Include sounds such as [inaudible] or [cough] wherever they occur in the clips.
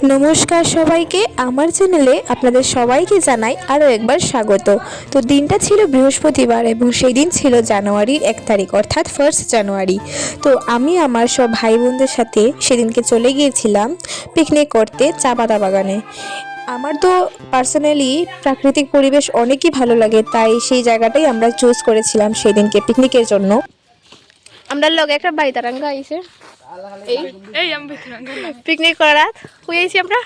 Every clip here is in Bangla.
নমস্কার সবাইকে। আমার চ্যানেলে আপনাদের সবাইকে জানাই আরও একবার স্বাগত। তো দিনটা ছিল বৃহস্পতিবার এবং সেই দিন ছিল জানুয়ারির এক তারিখ, অর্থাৎ ফার্স্ট জানুয়ারি। তো আমি, আমার সব ভাই বোনদের সাথে সেদিনকে চলে গিয়েছিলাম পিকনিক করতে চা পাতা বাগানে। আমার তো পার্সোনালি প্রাকৃতিক পরিবেশ অনেকই ভালো লাগে, তাই সেই জায়গাটাই আমরা চুজ করেছিলাম সেই দিনকে পিকনিকের জন্য। আমরা লগে একটা বাড়ি তারাঙ্গা আইছে। এই এই আমি ভিতরে পিকনিক করার রাত? হয়েছি আমরা?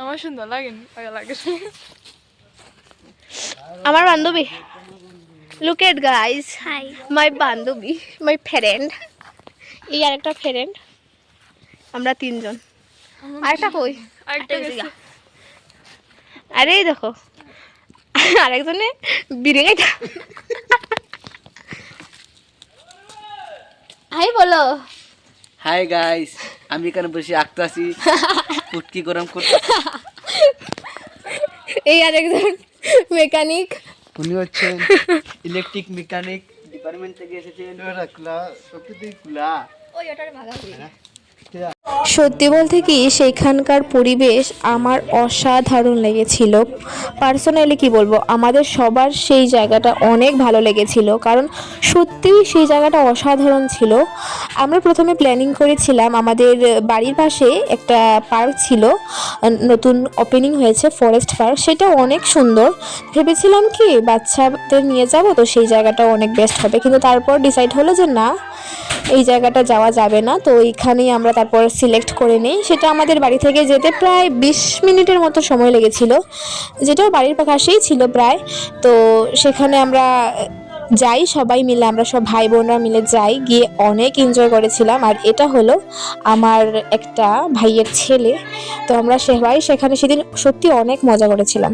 আমার সুন্দর লাগেনি লাগে। আমার বান্ধবী। Look at guys hi my বান্ধবী মাই ফ্রেন্ড এই আরেকটা ফ্রেন্ড আমরা তিনজন। আরেকটা কই? আরেকটা। আরে এই দেখো। আরেকজনে বিড়ে গাইটা হাই বলো। হাই গাইস আমি এখানে বসে আঁকতাছি। [laughs] পুটকি গরম করতে। এই আর একজন মেকানিক উনি হচ্ছেন ইলেকট্রিক মেকানিক ডিপার্টমেন্ট থেকে এসেছেন। খোলা সবকিছুই খোলা। সত্যি বলতে কি সেইখানকার পরিবেশ আমার অসাধারণ লেগেছিল। পার্সোনালি কি বলব, আমাদের সবার সেই জায়গাটা অনেক ভালো লেগেছিল। কারণ সত্যিই সেই জায়গাটা অসাধারণ ছিল। আমরা প্রথমে প্ল্যানিং করেছিলাম, আমাদের বাড়ির পাশে একটা পার্ক ছিল। নতুন ওপেনিং হয়েছে ফরেস্ট পার্ক সেটা অনেক সুন্দর। ভেবেছিলাম কি, বাচ্চাদের নিয়ে যাব তো সেই জায়গাটা অনেক বেস্ট হবে। কিন্তু তারপর ডিসাইড হলো যে না, এই জায়গাটা যাওয়া যাবে না। তো এইখানেই আমরা তারপর সিলেক্ট করে নিই, সেটা আমাদের বাড়ি থেকে যেতে প্রায় বিশ মিনিটের মতো সময় লেগেছিল। যেটাও বাড়ির পাশেই ছিল প্রায়। তো সেখানে আমরা যাই, সবাই মিলে, আমরা সব ভাই বোনরা মিলে যাই, গিয়ে অনেক এনজয় করেছিলাম। আর এটা হলো আমার একটা ভাইয়ের ছেলে। তো আমরা সবাই সেখানে সেদিন সত্যি অনেক মজা করেছিলাম।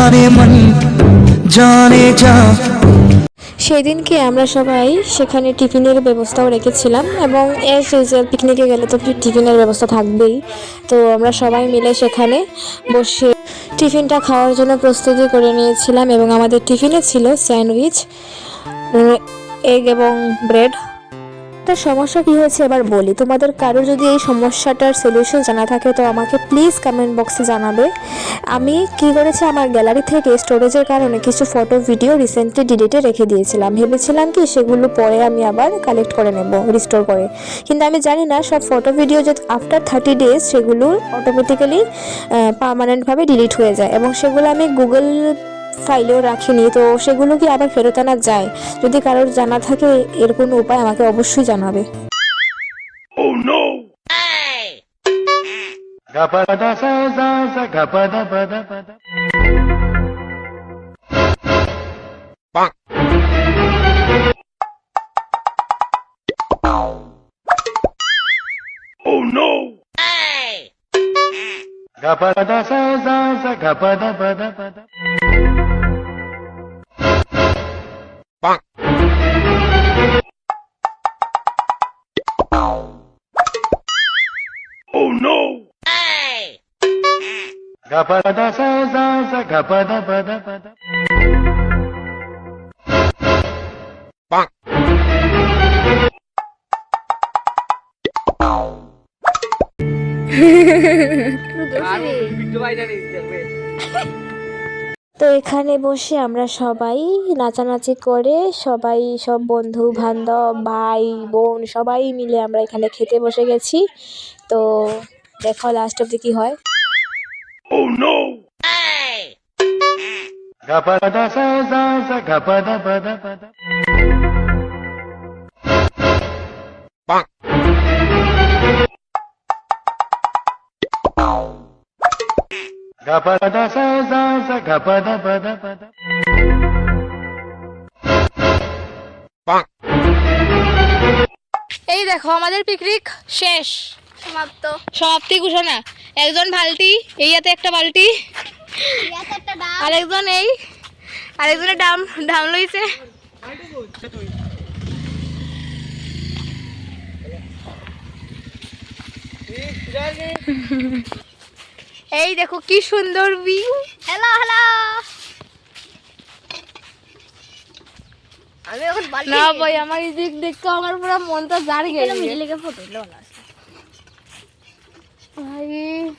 जाने मन जाने जा সেই দিনকে আমরা সবাই সেখানে টিফিনের ব্যবস্থাও রেখেছিলাম এবং এস ইউজুয়াল পিকনিকে গেলে তো টিফিনের ব্যবস্থা থাকবেই তো আমরা সবাই মিলে সেখানে বসে টিফিনটা খাওয়ার জন্য প্রস্তুতি করে নিয়েছিলাম এবং আমাদের টিফিনে ছিল স্যান্ডউইচ এগ এবং ব্রেড একটা সমস্যা কি হয়েছে এবার বলি। তোমাদের কারও যদি এই সমস্যাটার সলিউশন জানা থাকে, তো আমাকে প্লিজ কমেন্ট বক্সে জানাবে। আমি কি করেছি, আমার গ্যালারি থেকে স্টোরেজের কারণে কিছু ফটো ভিডিও রিসেন্টলি ডিলিটে রেখে দিয়েছিলাম। ভেবেছিলাম কি সেগুলো পরে আমি আবার কালেক্ট করে নেব রিস্টোর করে। কিন্তু আমি জানি না, সব ফটো ভিডিও যে আফটার থার্টি ডেজ সেগুলো অটোমেটিক্যালি পার্মানেন্টভাবে ডিলিট হয়ে যায়। এবং সেগুলো আমি গুগল ফাইলেও রাখিনি তো সেগুলো কি আবার ফেরত আনা যায় যদি কারোর জানা থাকে এর কোনো উপায় আমাকে অবশ্যই জানাবে Oh no! Oh, hey! তো এখানে বসে আমরা সবাই নাচানাচি করে সবাই সব বন্ধু বান্ধব, ভাই, বোন সবাই মিলে আমরা এখানে খেতে বসে গেছি। তো দেখো লাস্ট অব্দি কি হয়। Gapada sa sa sa gapada pada pada. Gapada sa sa sa gapada pada pada. এই দেখো আমাদের পিকনিক শেষ সমাপ্ত সমাপ্তি ঘোষণা একজন বালতি এই হাতে একটা বালতি। আরেকজন এই আরেকজনের ডাম ডাম লইছে। এই দেখো কি সুন্দর ভিউ হ্যালো হ্যালো আমি এখন না ভাই আমার দিক দেখতে আমার পুরো মনটা জারি লেগে ফটো লো না भाई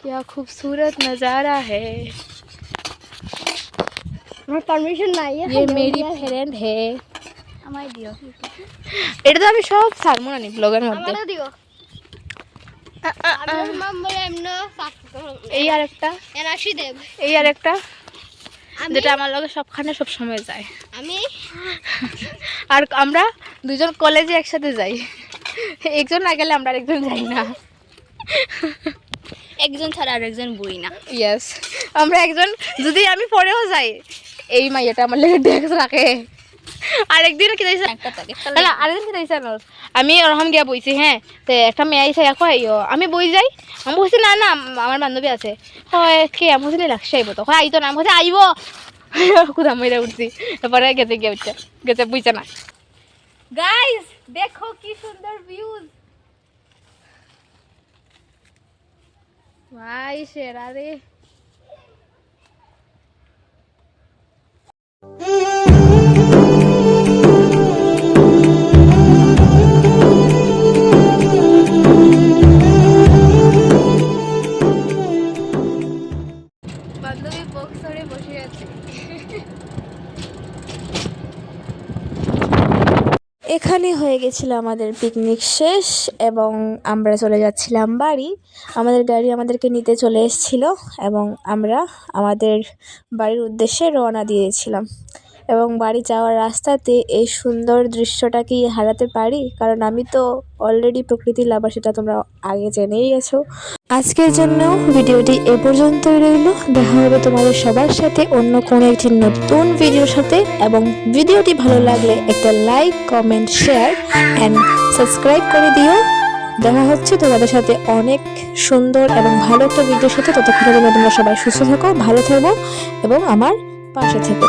क्या खूबसूरत नज़ारा है আমার পারমিশন নাই ये मेरी फ्रेंड है আমায় দিও এটা তো আমি সব ছাড়বো না ব্লগের মধ্যে আমারও দিও আমি মাম্মার এমনো এই আর একটা এনাশি দেব এই আর একটা আমি যেটা আমার লগে সবখানে সব সময় যায় আমি আর আমরা দুজন কলেজে একসাথে যাই একজন না গেলে আমরা একজন যাই না একজন ছাড়া আর একজন বই না। ইয়েস আমরা একজন যদি আমি পরেও যাই এই মাইয়াটা আমার লেগে ডেস্ক রাখে আরেকদিন কি দিয়েছে একটা থাকে। না আরেকদিন কি দিয়েছে আমি ওরকম গিয়া বইছি হ্যাঁ? তো একটা মেয়ে আইসে এখন আইও আমি বই যাই আমি বলছি না না আমার বান্ধবী আছে। হয় কে? আমি বলছি লাগছে আইব তো। হয় আইতো না আমি বলছি আইব। [laughs] কোথাও মরে উঠছি। তারপরে গেছে গিয়ে উঠছে। গেছে বুঝছে না। গাইস দেখো কি সুন্দর ভিউজ Ay, será de... হয়ে গেছিল আমাদের পিকনিক শেষ এবং আমরা চলে যাচ্ছিলাম বাড়ি। আমাদের গাড়ি আমাদেরকে নিতে চলে এসেছিল এবং আমরা আমাদের বাড়ির উদ্দেশ্যে রওনা দিয়েছিলাম। এবং বাড়ি যাওয়ার রাস্তাতে এই সুন্দর দৃশ্যটা কি হারাতে পারি? কারণ আমি তো অলরেডি প্রকৃতি লাভার সেটা তোমরা আগে জেনেই গেছো। আজকের জন্য ভিডিওটি এ পর্যন্তই রইল। দেখা হবে তোমাদের সবার সাথে অন্য কোনো একটি নতুন ভিডিওর সাথে। এবং ভিডিওটি ভালো লাগলে একটা like, comment, share and subscribe করে দিও। দেখা হচ্ছে তোমাদের সাথে অনেক সুন্দর এবং ভালো একটা ভিডিওর সাথে। ততক্ষণের জন্য তোমরা সবাই সুস্থ থাকো, ভালো থাকো এবং আমার পাশে থেকো।